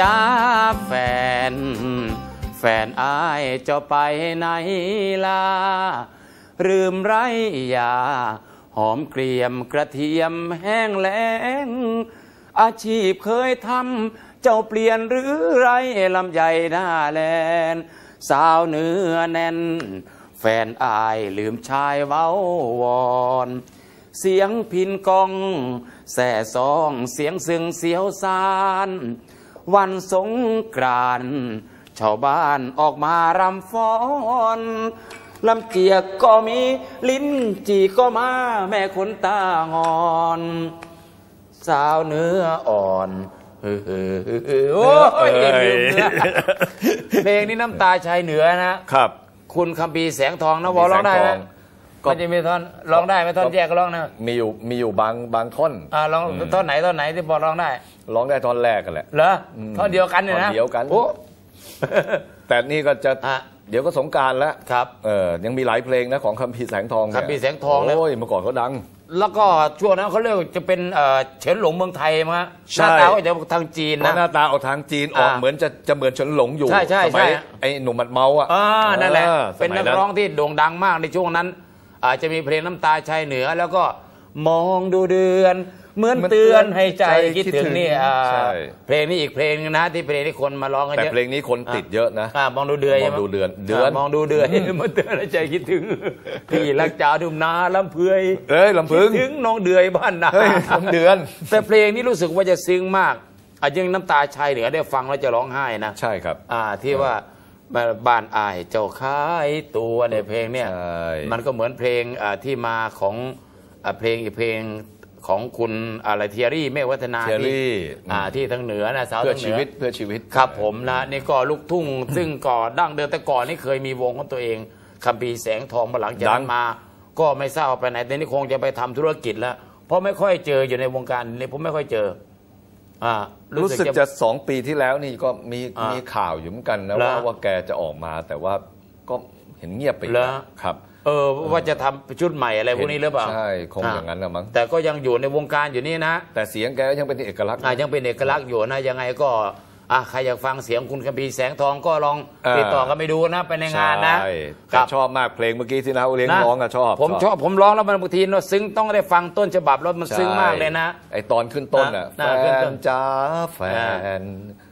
จ้าแฟน แฟนอายจะไปไหนล่ะลืมไรยา หอมเกรียมกระเทียมแห้งแล้ง อาชีพเคยทำเจ้าเปลี่ยนหรือไรลำใหญ่หน้าแลน สาวเนื้อแน่น แฟนอายลืมชายเว้าวอนเสียงพินกอง แส่ซองเสียงซึ่งเสียวซาน วันสงกรานต์ชาวบ้านออกมารำฟ้อนลำเจียกก็มีลิ้นจีก็มาแม่คนตางอน สาวเนื้ออ่อนเฮ้อโอ้ยลืมเนื้อเพลงนี้น้ำตาชายเหนือนะครับ คุณคำปีแสงทองนะวอร้องได้ไหมก็ มันจะมีท่อนร้องได้ไหมท่อนแยกก็ร้องนะมีอยู่มีอยู่บางบางท่อนอ่าร้องท่อนไหนท่อนไหนที่พอร้องได้ร้องได้ท่อนแรกกันแหละเหรอท่อนเดียวกันเนี่ยนะท่อนเดียวกันโอ้แต่นี่ก็จะอะเดี๋ยวก็สงกรารแล้วครับเออยังมีหลายเพลงนะของคัมภีร์แสงทองเนี่ยคัมภีร์แสงทองเนี่ยโอ้ยเมื่อก่อนเขาดัง แล้วก็ช่วงนั้นเขาเรียกว่าจะเป็นเอ่อเฉินหลงเมืองไทยมั้งฮะหใช่น้าตาก็จะทางจีนเพราะนะหน้าตาออกทางจีนออกอ่าเหมือนจะจะเหมือนเฉินหลงอยู่ใช่ใช่สมัยใช่ไอ้หนุ่มหมัดเมาอะอ่านั่นแหละออเป็นสมันัยกร้องที่โด่งดังมากในช่วงนั้น อาจจะมีเพลงน้ำตาชายเหนือ แล้วก็มองดูเดือนเหมือนเตือนให้ใจคิดถึงนี่อ่าใช่เพลงนี้อีกเพลงนึงนะที่เพลงที่คนมาร้องกันแต่เยอะเพลงนี้คนติดเยอะนะอ่ามองดูเดือนใช่ไหมองดูเดือนเดือนามองดูเดือนเหมันเตือนให้ใจคิดถึงพี่รักจ๋าดุมนาลำเพยเอ้ยลำพึงคิดถึงน้องเดือยบ้านนาเฮ้ยลำเดือน แต่เพลงนี้รู้สึกว่าจะซึ้งมากอาจยังน้ำตาชายเหนือได้ฟังแล้วจะร้องไห้นะใช่ครับ อ่าที่ว่า บ้านอายเจ้าขายตัวในยเพลงเนี่ยใช่มันก็เหมือนเพลงอ่าที่มาของอ่าเพลงอีกเพลงของคุณอะไรเทียรี่เมฆวัฒนาเทียรี่ที่อ่าที่ทางเหนือนะสาวเพื่อทางเหชีนือวิตเพื่อชีวิตครับผมนะนี่ก็ลูกทุ่ง ซึ่งก่อดั้งเดิมแต่ก่อนนี่เคยมีวงของตัวเองคัมปีร์แสงทองมาหลังจากดันั้นงมา ก็ไม่ทราบว่าไปไหนแต่นี่คงจะไปทำธุรกิจแล้วเพราะไม่ค่อยเจออยู่ในวงการนี่ผมไม่ค่อยเจออ่า รู้รู้สึสึกกจะจะสองปีที่แล้วนี่ก็มีอ่ามีมีข่าวอยู่เหมือนกันนะเหรอว่าว่าแกจะออกมาแต่ว่าก็เห็นเงียบไปอีกเหรอครับ เออว่าจะทำชุดใหม่อะไรพวกนี้หรือเปล่าใช่คงอย่างนั้นนะมั้งแต่ก็ยังอยู่ในวงการอยู่นี่นะ แต่เสียงแกยังเป็นเอกลักษณ์อะยังเป็นเอกลักษณ์อยู่นะยังไงก็ อะใครอยากฟังเสียงคุณคัมพีร์แสงทองก็ลองอ่าติดต่อกันไปดูนะไปในงานนะใช่คแต่รับชอบมากเพลงเมื่อกี้ที่นาเลี้ยงนะร้องอะชอบ ผมชอบผมร้องแล้วมันบางทีเราซึ้งต้องได้ฟังต้นฉบับแล้วมันใช่ซึ้งมากเลยนะไอตอนขึ้นต้นอะนะแฟขึ้นต้นนจ้าแฟน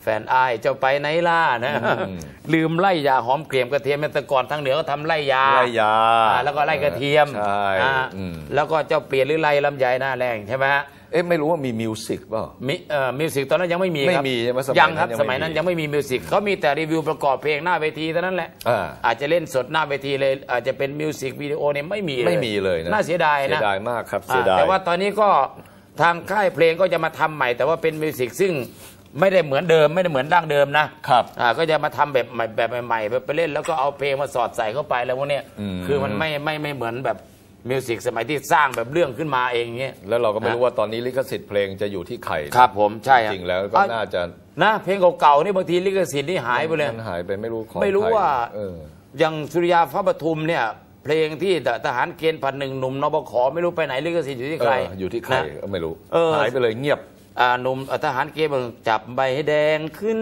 แฟนอายเจ้าไปไหนล่ะนะอืมลืมไล่ยาหอมเกรียมกระเทียมแต่ก่อนทางเหนือก็ทำไล่ยาไล่ยาอ่าแล้วก็ไล่กระเทียมใช่อ่าอืมแล้วก็เจ้าเปลี่ยนหรือไล่ลำไยหน้าแรงใช่ไหมฮะ เอ๊ะไม่รู้ว่ามีมิวสิกเปล่า มิเอ่อมิวสิกตอนนั้นยังไม่มีไม่ครับมีใช่ไหมสมัยยังครับนั้นยังสมัยนั้นไม่มียังไม่มีมิวสิกเขามีแต่รีวิวประกอบเพลงหน้าเวทีเท่านั้นแหละอ่าอาจจะเล่นสดหน้าเวทีเลย อาจจะเป็นมิวสิกวิดีโอเนี่ยไม่มีเลยไม่มีเลยนะน่าเสียดายเสีนะยดายมากครับอ่าเสียดาย แต่ว่าตอนนี้ก็ทางค่ายเพลงก็จะมาทำใหม่ แต่ว่าเป็นมิวสิกซึ่งไม่ได้เหมือนเดิมไม่ได้เหมือนดั้งเดิมนะครับอ่าก็จะมาทำแบบใหม่แบบใหม่ๆแบบไปเล่น แล้วก็เอาเพลงมาสอดใส่เข้าไปแล้วพวกเนี้ยอืมคือมันไม่ไม่ไม่เหมือนแบบ มิวสิกสมัยที่สร้างแบบเรื่องขึ้นมาเองเงี้ย แล้วเราก็ไม่รู้ว่าตอนนี้ลิขสิทธิ์เพลงจะอยู่ที่ใครครับผมใช่จริงๆแล้วก็อะน่าจะนะเพลงเก่าๆนี่บางทีลิขสิทธิ์นี่หายไปเลยมันหายไปไม่รู้ของไม่รู้ใคว่าเอออย่างสุริยาฟ้าปทุมเนี่ยเพลงที่ทหารเกณฑ์พันหนึ่งหนุ่มนบขไม่รู้ไปไหนลิขสิทธิ์อยู่ที่เอใครออยู่ที่ใครนะก็ไม่รู้เออหายไปเลยเงียบอ่าหนุ่มทหารเกณฑ์บอกจับใบแดงขึ้น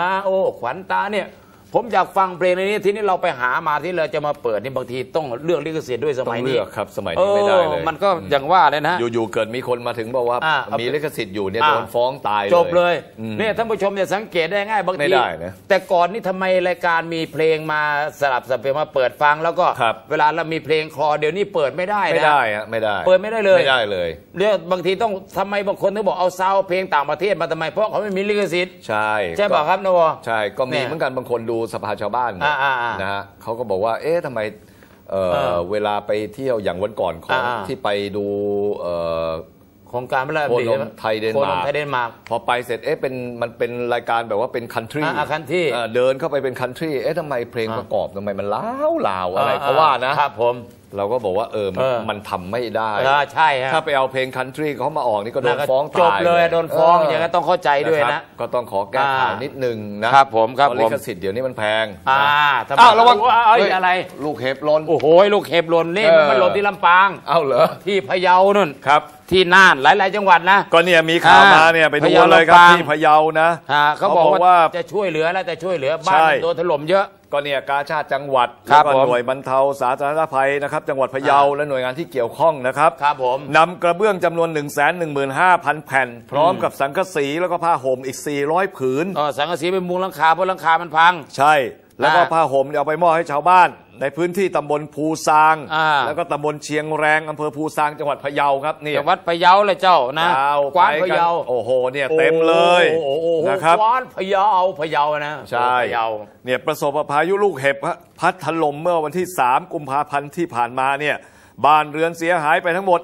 มาโอ้ขวัญตาเนี่ย ผมอยากฟังเพลงในนี้ทีนี้เราไปหามาที่เราจะมาเปิดนี่บางทีต้องเลือกลิขสิทธิ์ด้วยสต้องมัยเลืนี้อกครับสมัยนี้ไม่ได้เลยออมันก็อย่างว่าเลยนะ อยู่ๆเกิดมีคนมาถึงบอกว่าอ่าเอามีมีลิขสิทธิ์อยู่เนี่ยอ่า โดนฟ้องตายเลย จบเลยอืมเนี่ยท่านผู้ชมจะสังเกตได้ง่ายบางไม่ทีได้นะแต่ก่อนนี่ทำไมรายการมีเพลงมาสลับสับเปลี่ยนมาเปิดฟังแล้วก็ครับ เวลาเรามีเพลงคลอเดี๋ยวนี้เปิดไม่ได้นะไม่ได้ฮะไม่ได้เปิดไม่ได้เลย ไม่ได้เลย เรื่องบางทีต้องทำไมบางคนถึงบอกเอาซาวด์เพลงต่างประเทศมาทำไมเพราะเขาไม่มีลิขสิทธิ์ใช่ใช่เปล่าครับนว ใช่ก็เนี่มียเหมือนกันบางคนดูสภาชาวบ้านเนี่ยอ่าๆๆนะฮะเขาก็บอกว่า เอ๊ะทำไมเอ่อเออเวลาไปเที่ยวอย่างวันก่อนของอ่าๆที่ไปดูเอ่อโครงการพระราชโคนดำมริไทยเดนโคนมาร์มกไทยเดนมาร์กพอไปเสร็จเอ๊ะเป็นมันเป็นรายการแบบว่าเป็นคันทรีอ่า country เดินเข้าไปเป็นคันทรีเอ๊ะทำไมเพลงอ่าประกอบทำไมมันล้าวลาวอะไรเขาว่านะครับผม เราก็บอกว่าเออมันเออ มันทำไม่ได้ เออใช่ฮะถ้าไปเอาเพลงคันทรีเขามาออกนี่ก็โดนแล้วฟ้องจบตายเลยโดนฟ้องอย่างนั้นต้องเข้าใจด้วยครันะ บก็ต้องขอแก้ข่าวอ่านิ นิดนึงนะครับผมครับเพาะผมลิขสิทธิ์เดี๋ยวนี้มันแพงอ่านะทำไมอ้าวระวังเอ้ยเฮ้ยอะไร ลูกเห็บหล้น โอ้โหลูกเห็บหล่นนี่เออ มันหล่นที่ลำปาง เอ้าเหรอ ที่พะเยานู่นครับ ที่น่านหลาย ๆ จังหวัดนะ ก็เนี่ยมีข่าวอ่ามมาเนี่ยไปดูพะเยาเลยครับลำปาง ที่พะเยานะอ่าเขาบอกว่า จะช่วยเหลือแล้วจะช่วยเหลือบ้านใช่ มันโดนถล่มเยอะ ก็เนี่ยกาชาติจังหวัดครัแล้บวก็ผม หน่วยบรรเทาสาธารณภัยนะครับ จังหวัดพะเยาอ่าและหน่วยงานที่เกี่ยวข้องนะครับ ครับผม นำกระเบื้องจำนวน 1 1 5 0 0 0 แผ่น พร้อมกับสังกะสีแล้วก็ผ้าห่มอีก 400 ผืน เออสังกะสีเป็นมุงหลังคาเพราะหลังคามันพัง ใช่ แล้วก็อ่า ผ้าห่มเนี่ยเอาไปมอบให้ชาวบ้าน ในพื้นที่ตำบลภูซาง อ่า แล้วก็ตำบลเชียงแรงอำเภอภูซางจังหวัดพะเยาครับนี่จังหวัดพะเยาเลยเจ้านะยาวกวานไปพะเยาโอ้โหเนี่ยเต็มเลยโอ้โหโอ้โหนะครับ กวานพะเยาพะเยานะใช่พะเยา เนี่ยประสบพายุลูกเห็บฮะพัดถล่มเมื่อวันที่ 3 กุมภาพันธ์ที่ผ่านมาเนี่ยบ้านเรือนเสียหายไปทั้งหมด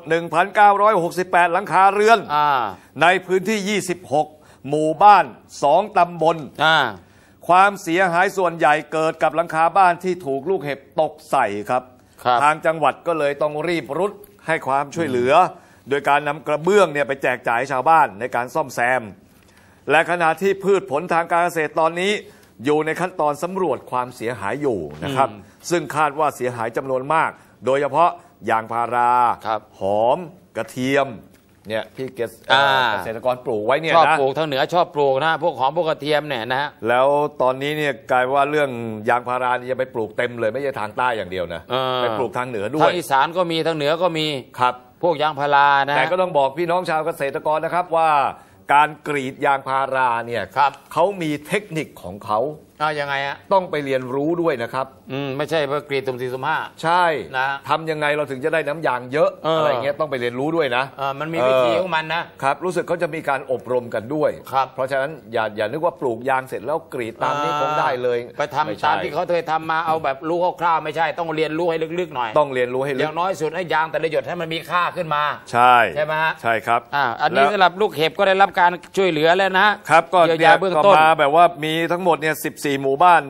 1,968 หลังคาเรือน อ่า ในพื้นที่ 26 หมู่บ้าน 2 ตำบล อ่า ความเสียหายส่วนใหญ่เกิดกับหลังคาบ้านที่ถูกลูกเห็บตกใส่ครับครับ ทางจังหวัดก็เลยต้องรีบรุดให้ความช่วยเหลือ โดยการนำกระเบื้องเนี่ยไปแจกจ่ายให้ชาวบ้านในการซ่อมแซม และขณะที่พืชผลทางการเกษตรตอนนี้ อยู่ในขั้นตอนสำรวจความเสียหายอยู่นะครับ ซึ่งคาดว่าเสียหายจำนวนมาก โดยเฉพาะยางพาราครับหอม กระเทียม เนี่ยที่เกษอ่าเกษตรกรปลูกไว้เนี่ยชอบนะปลูกทางเหนือชอบปลูกนะพวกหอมพวกกระเทียมเนี่ยนะฮะแล้วตอนนี้เนี่ยกลายว่าเรื่องยางพารานี่จะไปปลูกเต็มเลยไม่ใช่ทางใต้อย่างเดียวนะเออไปปลูกทางเหนือด้วทายงอีสานก็มีทางเหนือก็มีครับ พวกยางพารานะแต่ก็ต้องบอกพี่น้องชาวเกษตรกรนะครับว่าการกรีดยางพาราเนี่ยครับเขามีเทคนิคของเขาเอายังไงฮะต้องไปเรียนรู้ด้วยนะครับ อืมไม่ใช่ว่ากรีดตุ่มสี่ตุ่มห้า ใช่นะทำยังไงเราถึงจะได้น้ำยางเยอะเอออ อะไรเงี้ยต้องไปเรียนรู้ด้วยนะเออมันมีวิธีของมันนะ ครับ รู้สึกเขาจะมีการอบรมกันด้วย ครับ เพราะฉะนั้นอย่าอย่านึกว่าปลูกยางเสร็จแล้วกรีดตามนี้คงได้เลยไปทำไม่ใช่ตามที่เขาเคยทำมาเอาแบบรู้คร่าวๆไม่ใช่ ต้องเรียนรู้ให้ลึกๆหน่อยต้องเรียนรู้ให้อลึกย่างน้อยสุดให้ยางแต่ละหยดให้มันมีค่าขึ้นมา ใช่ใช่ไหมฮะ ใช่ครับอ่าอันนี้แล้วสำหรับลูกเห็บก็ได้รับการช่วยเหลือแล้วนะครับก็เยียวยาเนี่ยเบื้องก็ต้น มาแบบว่ามีทั้งหมดเนี่ย14 หมู่บ้าน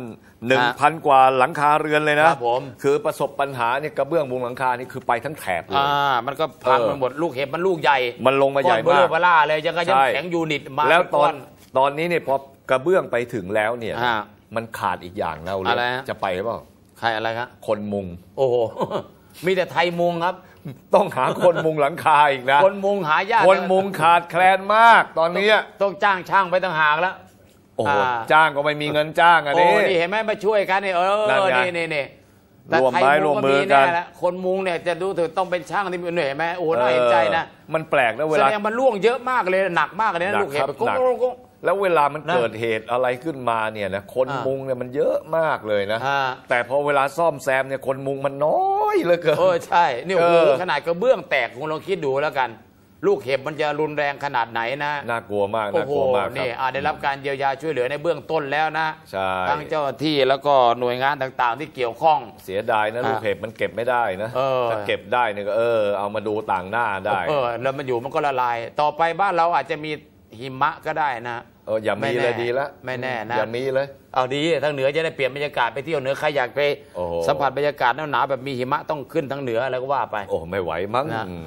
1,000 กว่าหลังคาเรือนเลยนะครับผม คือประสบปัญหาเนี่ยกระเบื้องมุงหลังคานี่คือไปทั้งแถบเลย อ่า มันก็พังเออไปหมดลูกเห็บมันลูกใหญ่มันลงมาใหญ่ก้อนเบลมาอกเบล่าเลยยังก็ยังใช่ แข็งยูนิตมาแล้วตอนเป็ตอนนี้เนี่ยพอกระเบื้องไปถึงแล้วเนี่ย อ่า มันขาดอีกอย่างนะเราอะไรฮะ จะไปหรือเปล่าใครอะไรครับคนมุง โอ้โห มีแต่ไทยมุงครับ ต้องหาคนมุงหลังคาอีกนะคนมุงหายากคนมุงขาดแคลนมาก ตอนนี้ต้องจ้างช่างไปต่างหากแล้ว โอ้โหอ่า จ้างก็ไม่มีเงินจ้างอะโอ้นี่ นี่เห็นไหมมาช่วยกันนี่เออนั่นไงนี่นี่นี่แต่ร่วมไทยไม้มุงร่วมก็มืมีอกัแน่นแหละคนมุงเนี่ยจะดูถึงต้องเป็นช่างที่เหนื่อยไหมโอ้โหน่าเห็นใจนะเออมันแปลกนะเวแสลา ดงมันล่วงเยอะมากเลยหนักมากเลยนะหนักลูกเห็บครับกุ๊กหนักกุ๊กกุ๊กแล้วเวลามันนะเกิดเหตุอะไรขึ้นมาเนี่ยนะคนอ่ามุมุงเนี่ยมันเยอะมากเลยนะ อ่า แต่พอเวลาซ่อมแซมเนี่ยคนมุงมันน้อยเหลือเกิน เออใช่นี่โอ้โหเออ ขนาดกระเบื้องแตกคุณลองคิดดูแล้วกัน ลูกเห็บมันจะรุนแรงขนาดไหนนะน่ากลัวมากโอ้น่าโหกลัวมากคนี่รับอ่าได้รับการเยียวยาช่วยเหลือในเบื้องต้นแล้วนะใช่ทั้งเจ้าหน้าที่แล้วก็หน่วยงานต่างๆ ที่เกี่ยวข้องเสียดายนะอ่าลูกเห็บมันเก็บไม่ได้นะเออถ้าเก็บได้เนี่ยก็เออเอามาดูต่างหน้าได้เออแล้วมันอยู่มันก็ละลาย ต่อไปบ้านเราอาจจะมี หิมะก็ได้นะเอออย่ามีไม่แน่เลยดีแล้วไม่แน่นะอย่ามีเลย เอาดีทางเหนือจะได้เปลี่ยนบรรยากาศไปเที่ยวเหนือใครอยากไปโอ้โหสัมผัสบรรยากาศหนาวๆแบบมีหิมะต้องขึ้นทางเหนืออะไรก็ว่าไป โอ้ไม่ไหวมั้งนะอืม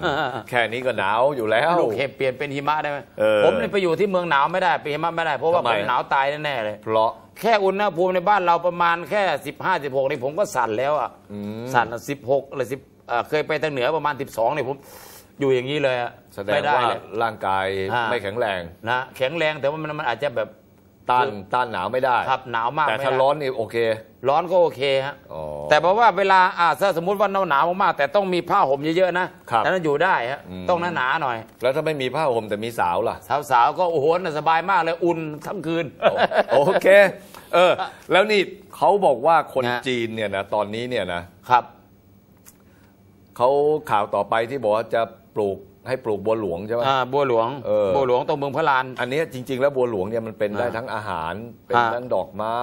แค่นี้ก็หนาวอยู่แล้วลูกเห็บเปลี่ยนเป็นหิมะได้ไหมเออผมเนี่ยไปอยู่ที่เมืองหนาวไม่ได้ไปหิมะไม่ได้เพราะว่าทำไมผมหนาวตายแน่ๆเลย เพราะแค่อุณหภูมิในบ้านเราประมาณแค่15 16นี่ผมก็สั่นแล้วอะสั่นสิบหกหรือสิบเคยไปทางเหนือประมาณ12นี่ผม อยู่อย่างนี้เลยอะแสดงไม่ได้ว่าเลยร่างกายอ่าไม่แข็งแรงนะแข็งแรงแต่ว่ามันมันอาจจะแบบต้านคือต้านหนาวไม่ได้ครับหนาวมากแต่ไม่ถ้าได้ร้อนนี่โอเค ร้อนก็โอเคฮะอ๋อแต่เพราะว่าเวลาอ่าถ้าสมมติว่าหนาวหนาวๆมากๆแต่ต้องมีผ้าห่มเยอะๆนะครับนั้นอยู่ได้ฮะอืมต้องหนาๆหน่อย แล้วถ้าไม่มีผ้าห่มแต่มีสาวล่ะ สาวๆก็โอ้โหน่ะสบายมากเลยอุ่นทั้งคืน โอเค เออ แล้วนี่เขาบอกว่าคนนะจีนเนี่ยนะตอนนี้เนี่ยนะครับเขาข่าวต่อไปที่บอกว่าจะ ปลูกให้ปลูกบัวหลวงใช่ไหมอ่าบัวหลวงเออบัวหลวงตรงเมืองพระลาน อันเนี้ยจริง ๆ แล้วบัวหลวงเนี่ยมันเป็นอ่าได้ทั้งอาหาร เป็นอ่าทั้งดอกไม้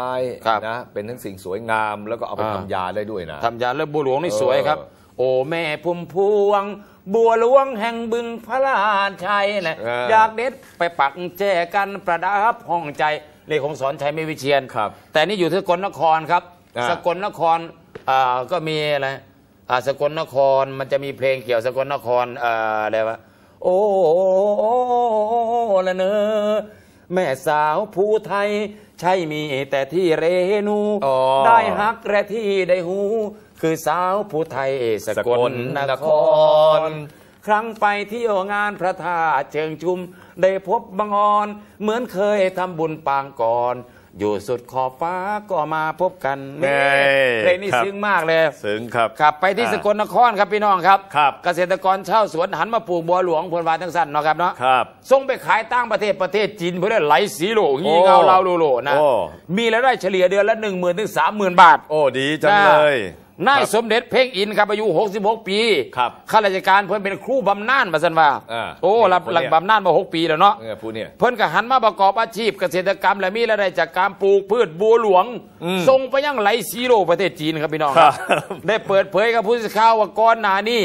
ครับนะเป็นทั้งสิ่งสวยงามแล้วก็เอาไปอ่าทำยาได้ด้วยนะทำยาเลือดบัวหลวงนี่เออสวยครับ โอ้แม่พุ่มพวง บัวหลวงแห่งบึงพระลานชัยนะเอออยากเด็ดไปปักแจกันประดับห้องใจเลขของสอนชัยไม่วิเชียนครับ แต่นี่อยู่ที่สกลนครครับอ่าสกลนครอ่าก็มีอะไรอ่า สกลนครมันจะมีเพลงเกี่ยวสกลนครเอ่ออะไรวะโอ้ละเนอแม่สาวผู้ไทย ใช่มีแต่ที่เรนูได้ฮักและที่ได้หู คือสาวผู้ไทยสกลนคร ครั้งไปเที่ยวงานพระธาตุเชิงชุม ได้พบบังออน เหมือนเคยทำบุญปางก่อน อยู่สุดขอบฟ้าก็มาพบกันแม่เพลงนี้ครับซึ้งมากเลยซึ้งครับครับ ไปที่อ่าสกลนครครับพี่น้องครับครับ เกษตรกรเช่าวสวนหันมาปลูกบัวหลวงพลวาทั้งสั้นเนาะครับเนาะครับส่งไปขายต่างประเทศประเทศจีนเพื่อได้ไหลสีโหลงี้โอ้เงาเราโลโลนะโอ้มีรายได้เฉลี่ยเดือนละหนึ่งหมื่นถึงสามหมื่นบาท โอ้ดีจังเลย นายครับสมเด็จเพ่งอินครับอายุ 66 ปีครับข้าราชการเพิ่นเป็นครูบำนาญมาสันว่าอ่าโอ้นี่รับคนหลังเนี่ยบำนาญมา 6 ปีแล้วเนาะเนี่ยผู้เนี่ยเพิ่นก็หันมาประกอบอาชีพเกษตรกรรม และมีรายได้จากการปลูกพืชบัวหลวงอืมส่งไปยังไหลซีโร่ประเทศจีนครับพี่น้องครับได้เปิดเผยกับผู้สื่อข่าวว่าก่อนหน้านี้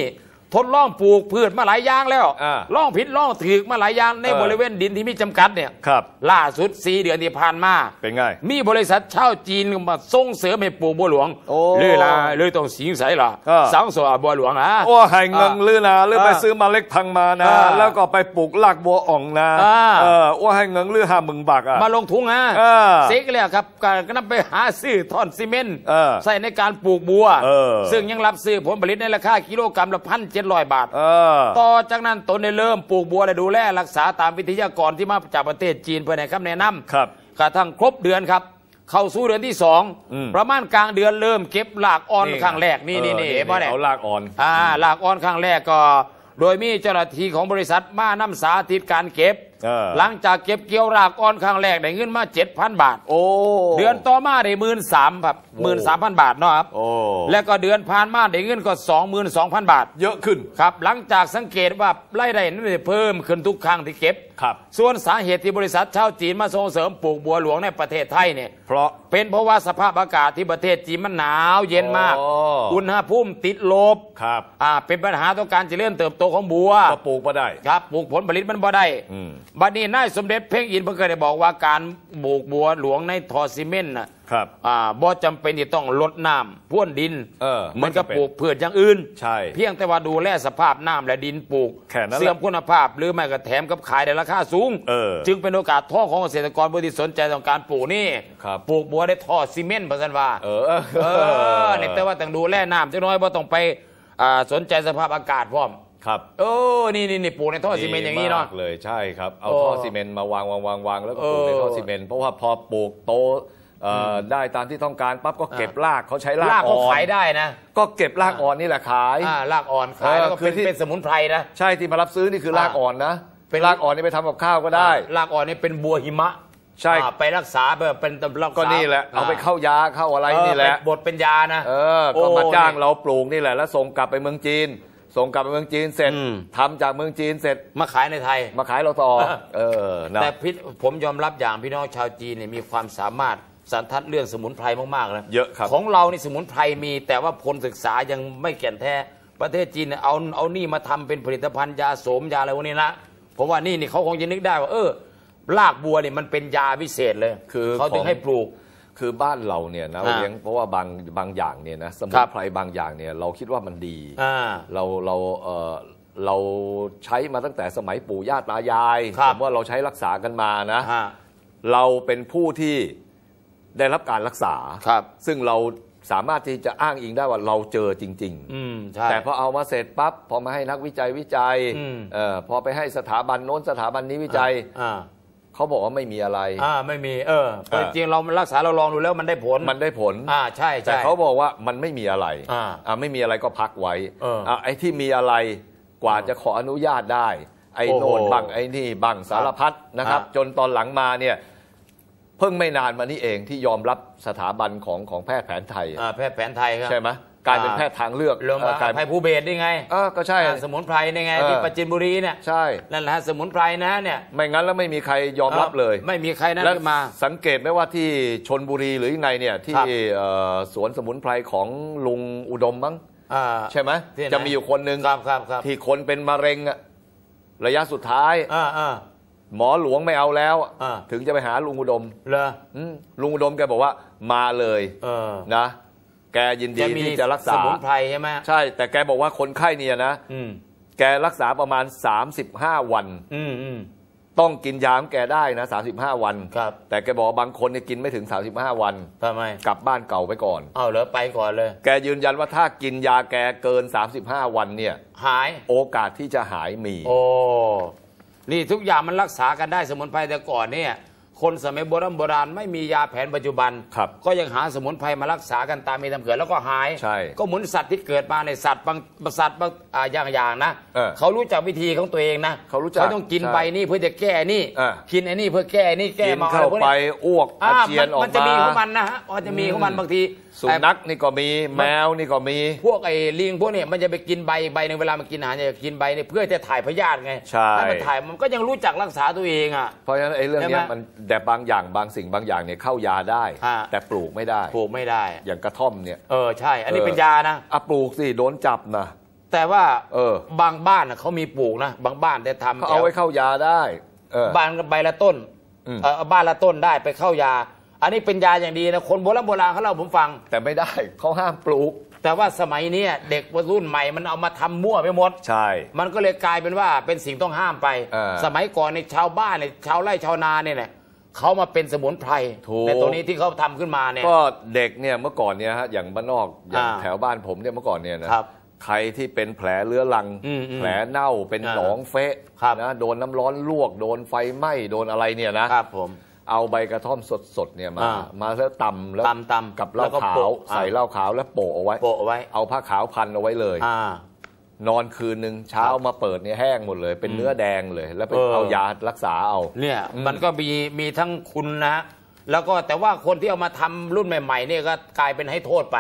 ทดลองปลูกพืชมาหลายอย่างแล้วอ่าลองผิดลองถูกมาหลายอย่างในเออบริเวณดินที่มีจำกัดเนี่ยครับล่าสุด4เดือนที่ผ่านมาเป็นไงมีบริษัทเช่าวจีนมาส่งเสริมให้ปลูกบัวหลวงโอ้เลยล่ะเลยต้องสิงใสล่ะเออสังสวบัวหลวงอะโอ้ให้เงินลือนะหรือไปอ่าซื้อเมาเล็กพังมานะอ่าแล้วก็ไปปลูกลากบัวอ่องนะอ่าเออว่าให้เงินลือห้าหมื่นบาทอะมาลงทุนอะเออเซ็กเลยครับก็ก็นำไปหาซื้อท่อนซีเมนต์เออใส่ในการปลูกบัวเออซึ่งยังรับซื้อผลผลิตในราคากิโลกรัมละพันเจ็ดร้อยบาท เออ ต่อจากนั้นตนได้เริ่มปลูกบัวและดูแลรักษาตามวิทยากรที่มาจากประเทศจีนเพื่อในคำแนะนำครับ กระทั่งครบเดือนครับ เข้าสู่เดือนที่สองอืม ประมาณกลางเดือนเริ่มเก็บหลากอ่อนครั้งแรกนี่นี่นี่เออเห็นป่ะเนี่ย เอาลากอ่อน อ่าหลากอ่อนครั้งแรกก็ โดยมีเจ้าหน้าที่ของบริษัทมานำสาธิตการเก็บ เออ หลังจากเก็บเกี่ยวรากอ่อนครั้งแรกได้เงินมา7,000บาท โอ้ เดือนต่อมาได้หมื่นสามครับหมื่นสามพันบาทเนาะครับโอ้ แล้วก็เดือนผ่านมาได้เงินก็สองหมื่นสองพันบาท เยอะขึ้นครับ หลังจากสังเกตว่ารายได้นั้นเพิ่มขึ้นทุกครั้งที่เก็บ ครับ ส่วนสาเหตุที่บริษัทชาวจีนมาส่งเสริมปลูกบัวหลวงในประเทศไทยเนี่ย เพราะ เป็นเพราะว่าสภาพอากาศที่ประเทศจีนมันหนาวเย็นมาก อ๋ออุ อุณหภูมิติดลบครับอ่าเป็นปัญหาต่อการเจริญเติบโตของบัว ก็ปลูกมาได้ ครับปลูกผลผลิตมันบ่ได้ อืมบัดนี้นายสมเด็จเพ่งอินเพิ่งเคยได้บอกว่าการปลูกบัวหลวงในทอซีเมนต์น่ะครับอ่าบ่จำเป็นที่ต้องลดน้ำพ่วนดินเออเหมือนกับไม่จำเป็นปลูกพืชอย่างอื่น ใช่ เพียงแต่ว่าดูแลสภาพน้ำและดินปลูกแค่นั้นแหละเสื่อมคุณภาพ หรือไม่ก็แถมกับขายในราคาสูงเออจึงเป็นโอกาสทองของเกษตรกรผู้ที่สนใจต้องการปลูกนี่ครับปลูกบัวได้ทอซีเมนต์พันว่าเออเออเนี่ยแต่ว่าต้องดูแลน้ำจังน้อยว่าต้องไปอ่าสนใจสภาพอากาศพร้อม ครับโอ้นี่นี่นี่ปลูกในท่อซีเมนต์อย่างนี้เนาะดีมกเลยใช่ครับเอาโอ้ท่อซีเมนต์มาวางวางวางวางแล้วก็ปลูกเออในท่อซีเมนต์เพราะว่าพอปลูกโตเอ่ออได้ตามที่ต้องการปั๊บก็เก็บอ่ารากเขาใช้รากรากอ่เขาอนขายได้นะ ก็เก็บรากอ่อนนี่แหละขายอ่ารากอ่อนขายเออแล้วก็คือเป็นที่เป็นสมุนไพรนะใช่ที่มารับซื้อนี่คือรากอ่าอ่อนนะเป็นรากอ่อนนี่ไปทำกับข้าวก็ได้ รากอ่อนนี่เป็นบัวหิมะใช่อ่าไปรักษาแบบเป็นตำรับก็นี่แหละเอาไปเข้ายาเข้าอะไรนี่แหละบทเป็นยานะเออก็โอ้มาจ้างนี่เราปลูกนี่แหละแล้วส่งกลับไปเมืองจีน ส่งกลับไปเมืองจีนเสร็จอืม ทำจากเมืองจีนเสร็จมาขายในไทย มาขายเราต่อเออเออนะแต่พี่ผมยอมรับอย่างพี่น้องชาวจีนเนี่ยมีความสามารถสันทัดเรื่องสมุนไพรมากๆนะเยอะครับ ของเรานี่สมุนไพรมี แต่ว่าผลศึกษายังไม่แก่นแท้ ประเทศจีนเนี่ยเอาเอานี่มาทำเป็นผลิตภัณฑ์ยาโสมยาอะไรพวกนี้นะผมว่านี่นี่เขาคงจะนึกได้ว่า เออรากบัวเนี่ยมันเป็นยาพิเศษเลยคือเขาถึของงให้ปลูก คือบ้านเราเนี่ยนะอ่าเลี้ยงเพราะว่าบางบางอย่างเนี่ยนะสมุครันบไพรบางอย่างเนี่ยเราคิดว่ามันดีอ่าเราเราเออเราใช้มาตั้งแต่สมัยปู่ย่าตายายครับผมว่าเราใช้รักษากันมานะฮะเราเป็นผู้ที่ได้รับการรักษาครับซึ่งเราสามารถที่จะอ้างอิงได้ว่าเราเจอจริงๆอืมใช่แต่พอเอามาเสร็จปั๊บพอมาให้นักวิจัยวิจัยอืมเออพอไปให้สถาบันโน้นสถาบันนี้วิจัยอ่า เขาบอกว่าไม่มีอะไร อ่าไม่มีเอออ่าจริงๆเรารักษาเราลองดูแล้วมันได้ผลมันได้ผล อ่าใช่แต่ใช่เขาบอกว่ามันไม่มีอะไรอ่าอ่าไม่มีอะไรก็พักไว้เอออะไอ้ที่มีอะไรกว่าจะขออนุญาตได้ ไอ้โอ้โหโน่นบังไอ้นี่บังสารพัดนะครับอ่าจนตอนหลังมาเนี่ยเพิ่งไม่นานมานี้เองที่ยอมรับสถาบันของของแพทย์แผนไทยอ่าแพทย์แผนไทยครับใช่ไหม กลายเป็นอ่าแพทย์ทางเลือกเรื่องเอ่อกลายภัยภูเบศรนี่ไงเออก็ใช่อ่าสมุนไพรนี่ไงเออที่ปราจินบุรีเนี่ยใช่นั่นแหละฮะสมุนไพรนะเนี่ยไม่งั้นแล้วไม่มีใครยอมรับเลย ไม่มีใครนั่นและขึ้นมา สังเกตไหมว่าที่ชนบุรีหรือยังไงเนี่ยที่ครับเอ่อสวนสมุนไพรของลุงอุดมมั้งอ่าใช่ไหมที่ไหนจะมีอยู่คนหนึ่งครับครับครับที่คนเป็นมะเร็งอะระยะสุดท้ายอ่าอ่าหมอหลวงไม่เอาแล้วอ่าถึงจะไปหาลุงอุดมเหรออืมลุงอุดมแกบอกว่ามาเลยเออนะ แกยินดีจะมีที่จะรักษาสมุนไพรใช่ไหมใช่ แต่แกบอกว่าคนไข้เนี่ยนะอืมแกรักษาประมาณ 35 วันอืมอืมต้องกินยาของแกได้นะ 35 วันครับแต่แกบอกว่าบางคนเนี่ยกินไม่ถึง 35 วันทำไมกลับบ้านเก่าไปก่อนเอาเหรอไปก่อนเลย แกยืนยันว่าถ้ากินยาแกเกิน 35 วันเนี่ย หายโอกาสที่จะหายมี โอ้นี่ทุกอย่างมันรักษากันได้สมุนไพรแต่ก่อนเนี่ย คนสมัยโบราณโบราณไม่มียาแผนปัจจุบัน ครับก็ยังหาสมุนไพรมารักษากันตามมีตามเกิดแล้วก็หาย ใช่ก็เหมือนสัตว์ที่เกิดมาในสัตว์บางสัตว์บางอ่าอย่างอย่างนะเออเขารู้จักวิธีของตัวเองนะเขารู้จักเขาต้องกินใช่ใบนี่เพื่อจะแก้นี่ เออ กินไอ้นี่เพื่อแก้นี่แก้กินมาเข้าพวกไปนี้อ้วกอาอ่าเจียนออกมันจะมามีของมันนะฮะมันจะมีของมันบางที สุนัขนี่ก็มีแมวนี่ก็มี พวกไอ้ลิงพวกเนี้มันจะไปกินใบใบหนึ่งเวลามันกินอาหารเนี่ยกินใบเนี่ยเพื่อจะถ่ายพยาธิไงใช่ถ้ามันถ่ายมันก็ยังรู้จักรักษาตัวเองอะเพราะฉะนั้นไอ้เรื่องเนี้ยใช่ไหมมันแต่บางอย่างบางสิ่งบางอย่างเนี่ยเข้ายาได้ฮะแต่ปลูกไม่ได้ปลูกไม่ได้ อย่างกระท่อมเนี่ยเออใช่ อันนี้เออเป็นยานะอะปลูกสิโดนจับนะแต่ว่าเออบางบ้านน่ะเขามีปลูกนะบางบ้านแต่ทำเขาเอาไว้เข้ายาได้เออบ้านใบละต้นอืมเออบ้านละต้นได้ไปเข้ายา อันนี้เป็นยาอย่างดีนะคนโบราณโบราณเขาเล่าผมฟัง แต่ไม่ได้เขาห้ามปลูก แต่ว่าสมัยเนี้ยเด็กวัยรุ่นใหม่มันเอามาทำมั่วไปหมด ใช่ มันก็เลยกลายเป็นว่าเป็นสิ่งต้องห้ามไปเออสมัยก่อนในชาวบ้านในชาวไร่ชาวนาเนี่ยเนี่ยเขามาเป็นสมุนไพรถูกในตัวนี้ที่เขาทำขึ้นมาเนี่ยก็เด็กเนี่ยเมื่อก่อนเนี่ยฮะอย่างบ้านนอกอย่างอ่าแถวบ้านผมเนี่ยเมื่อก่อนเนี่ยนะครับใครที่เป็นแผลเรื้อรังอืมอืมแผลเน่าเป็นอ่าหนองเฟะครับนะโดนน้ำร้อนลวก โดนไฟไหม้โดนอะไรเนี่ยนะครับผม เอาใบกระท่อมสดๆเนี่ยมาอ่ามาแล้วตำแล้วตำตำกับเหล้าแล้วก็ขาว โปะใส่อ่าเหล้าขาวแล้วโปะเอาไว้ โปะเอาไว้เอาผ้าขาวพันเอาไว้เลย อ่า นอนคืนหนึ่งเช้ามาเปิดเนี่ยแห้งหมดเลย เป็นเนื้อแดงเลย แล้วไปเออ เอายารักษาเอา เนี่ยอืม มันก็มีมีทั้งคุณนะ แล้วก็แต่ว่าคนที่เอามาทำรุ่นใหม่ ๆ เนี่ยก็กลายเป็นให้โทษไป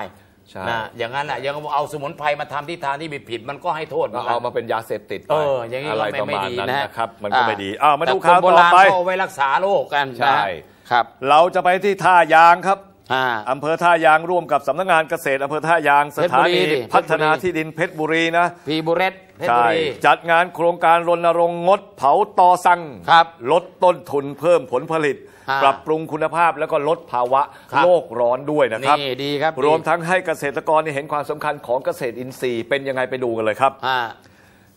ใช่ นะอย่างนั้นอะยังเอาสมุนไพรมาทำที่ทางที่ผิดๆมันก็ให้โทษหมืก็นกัน เอามาเป็นยาเสพติดไปเอออย่างนี้อะไรก็ไม่ประมาณไม่ดีนั้นนะนะครับ มันก็ไม่ดีอ้าวมาดูแต่ข่าวคนโบต่อราณไปเขาเอาไว้รักษาโรคกันใช่ ครับเราจะไปที่ท่ายางครับ อ่า อำเภอท่ายางร่วมกับสำนักงานเกษตรอำเภอท่ายางสถานีเพชรบุรีดิ พัฒนาเพชรบุรีที่ดินเพชรบุรีนะพีบุเรตเพชรใช่บุรี จัดงานโครงการรณรงค์งดเผาตอสังครับ ลดต้นทุนเพิ่มผลผลิตอ่า ปรับปรุงคุณภาพแล้วก็ลดภาวะครับโลกร้อนด้วยนะครับนี่ดีครับรวมทั้งให้เกษตรกรได้เห็นความสำคัญของเกษตรอินทรีย์เป็นยังไงไปดูกันเลยครับอ่า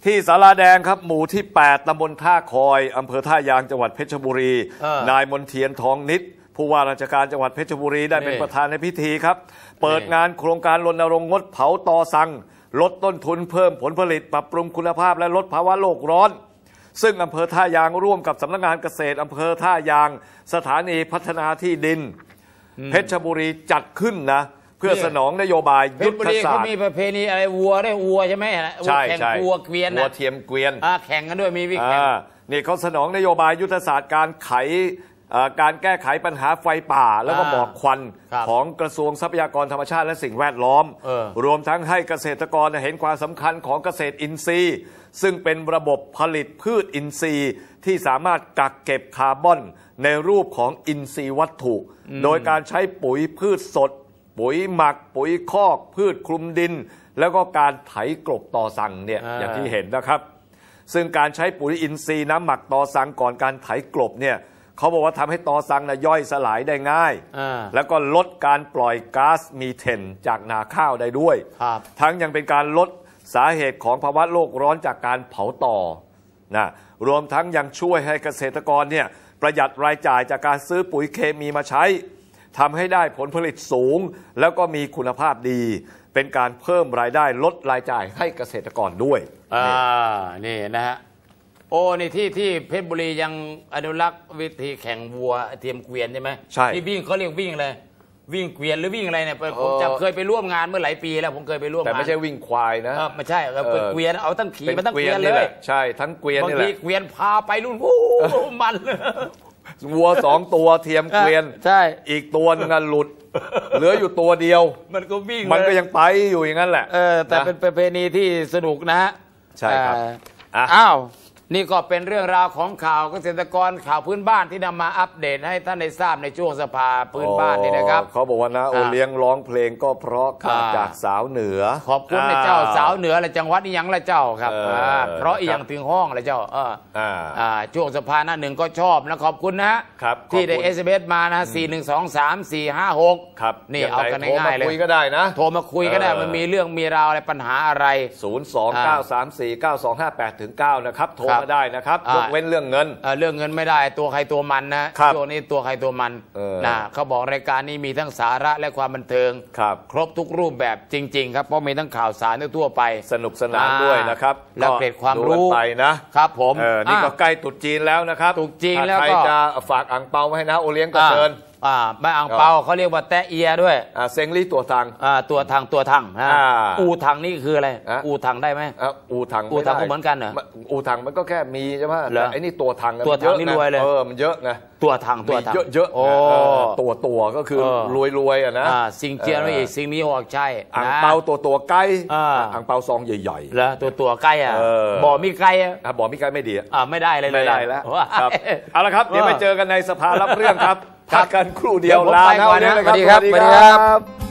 ที่สาราแดงครับ หมู่ที่ 8 ตำบลท่าคอย อำเภอท่ายาง จังหวัดเพชรบุรีเออนายมนเทียนทองนิด ผู้ว่าราชการจังหวัดเพชรบุรีได้เป็นนี่ประธานในพิธีครับ เปิดนี่งานโครงการรณรงค์งดเผาตอสัง ลดต้นทุนเพิ่มผลผลิต ปรับปรุงคุณภาพและลดภาวะโลกร้อน ซึ่งอำเภอท่ายางร่วมกับสำนักงานเกษตรอำเภอท่ายาง สถานีพัฒนาที่ดิน เพชรบุรีจัดขึ้นนะเพื่อนี่สนองนโยบายเพยุชทรบุธรีศาเขาสตร์มีประเพณีอะไรวัวได้วัวใช่ไหมใช่แข่งใช่วัวเกวียนวัวนะเทียมเกวียนอ่าแข่งกันด้วยมีวิ่งแข่งอ่านี่เขาสนองนโยบายยุทธศาสตร์การไขเอ่อการแก้ไขปัญหาไฟป่า แล้วก็อ่าหมอกควันครับของกระทรวงทรัพยากรธรรมชาติและสิ่งแวดล้อมเออรวมทั้งให้เกษตรกรเห็นความสำคัญของเกษตรอินทรีย์ ซึ่งเป็นระบบผลิตพืชอินทรีย์ที่สามารถกักเก็บคาร์บอนในรูปของอินทรีย์วัตถุ โดยการใช้ปุ๋ยพืชสด ปุ๋ยหมัก ปุ๋ยคอก พืชคลุมดิน แล้วก็การไถกลบต่อสั่งเนี่ยอ่าอย่างที่เห็นนะครับ ซึ่งการใช้ปุ๋ยอินทรีย์น้ำหมักตอสังก่อนการไถกลบเนี่ยเขาบอกว่าทำให้ตอสังนะย่อยสลายได้ง่ายอ่าแล้วก็ลดการปล่อยก๊าซมีเทนจากนาข้าวได้ด้วยครับทั้งยังเป็นการลด สาเหตุของภาวะโลกร้อนจากการเผาต่อนะรวมทั้งยังช่วยให้เกษตรกรเนี่ยประหยัดรายจ่ายจากการซื้อปุ๋ยเคมีมาใช้ทำให้ได้ผลผลิตสูง แล้วก็มีคุณภาพดี เป็นการเพิ่มรายได้ลดรายจ่ายให้เกษตรกรด้วยอ่านี่นะฮะโอ้นี่ที่ที่เพชรบุรียังอนุรักษ์วิธีแข่งวัวเทียมเกวียนใช่ไหมใช่ที่วิ่งเขาเรียกวิ่งเลย วิ่งเกวียนหรือวิ่งอะไรเนี่ยผมเออจำเคยไปร่วมงานเมื่อหลายปีแล้วผมเคยไปร่วมแต่งานไม่ใช่วิ่งควายนะเออไม่ใช่เออเออเกวียนเอาตั้งขี่เป็นมาตั้งเกเกวีวียยนนนี่เลแหยละใช่ทั้งเกวียนบางนี่แหทีละเกวียนพาไปรุ่นวู้มันเลยวัวสองตัวเทียมเกวียนใช่ อีกตัวนึงอะหลุด เหลืออยู่ตัวเดียว มันก็วิ่งมันก็เลยยังไปอยู่อย่างนั้นแหละเออแต่นะเป็นประเพณีที่สนุกนะฮะใช่ครับเอ่ออะอ้าว นี่ก็เป็นเรื่องราวของข่าวเกษตรกรข่าวพื้นบ้านที่นำมาอัปเดตให้ท่านได้ทราบในช่วงสภาพื้นบ้านนี่นะครับ เขาบอกว่านะโออ่าเลี้ยงร้องเพลงก็เพราะข่าวอ่าจากสาวเหนือ ขอบคุณนะเจ้าสาวเหนือและจังหวัดอีหยังละเจ้าครับเอออ่าเพราะอีหยังครับถึงห้องละเจ้าเอออ่าอ่าช่วงสภาหน้าหนึ่งก็ชอบนะขอบคุณนะฮะครับที่ได้ขอบเอคุณสเอมานะสี่หนึ่งสองสามสี่ห้าหกครับนี่งไเอากันโทรง่ายๆเลยคุยก็ได้นะ โทรมาคุยก็ได้เออมันมีเรื่องมีราวอะไรปัญหาอะไร0 2 9 3 4 9 2 5 8ถึง9นะครับโทรครับมาได้นะครับอ่ายยกเว้นเรื่องเงินเอ่อเรื่องเงินไม่ได้ตัวใครตัวมันนะครับช่วงนี้ตัวใครตัวมันเออนะเขาบอกรายการนี้มีทั้งสาระและความบันเทิง ครับครบทุกรูปแบบจริง ๆ ครับเพราะมีทั้งข่าวสารทั่วๆไป สนุกสนานด้วยนะครับและเกร็ดความดูรู้กันไปนะครับผมเออนี่ก็อะใกล้ตรุษจีนแล้วนะครับตรุษจีนถ้าแล้วก็ใครจะฝากอ่างเปามาให้นะโอเลี้ยงก็เชิญ อ่าไม่อ่างเปาเขาเรียกว่าแตะเอียด้วยอ่าเซงลี่ตัวตังอ่าตัวทางตัวทางนะอ่าอูทางนี่คืออะไรอะอูทางได้ไหมอะอูถังอูถังไได้ก็เหมือนกันเหรอมอูถังมันก็แค่มีใช่ไหมเหรอแต่ไอ้นี่ตัวถังอะตัวถังมันี่อะะรวยเลยเออมันเยอะไงตัวทางตัวทางมีเยอะๆโอ้นะเออตัวตัวก็คือเออรวยรวยๆอะนะอ่าสิ่งเจียนไว้อีกสิ่งนี้ออกใช่อ่างนะเปาตัวตัวใกล้อ่าอ่างเปาซองใหญ่แล้วตัวตัวใกล้อะเออบ่มีใกล้อะๆอะบอกมีใกล้ไม่ดีอะอ่าไม่ได้เลยไม่เลยได้แล้วว้ายครับเอาละครับเดี๋ยวไปเจอกันในสภารับเรื่องครับครับ พักกันครู่เดียวเดี๋ยวผมลาไปก่อนนะเาเลยสวัสดีครับสวัสดีสวัสดีครับครับ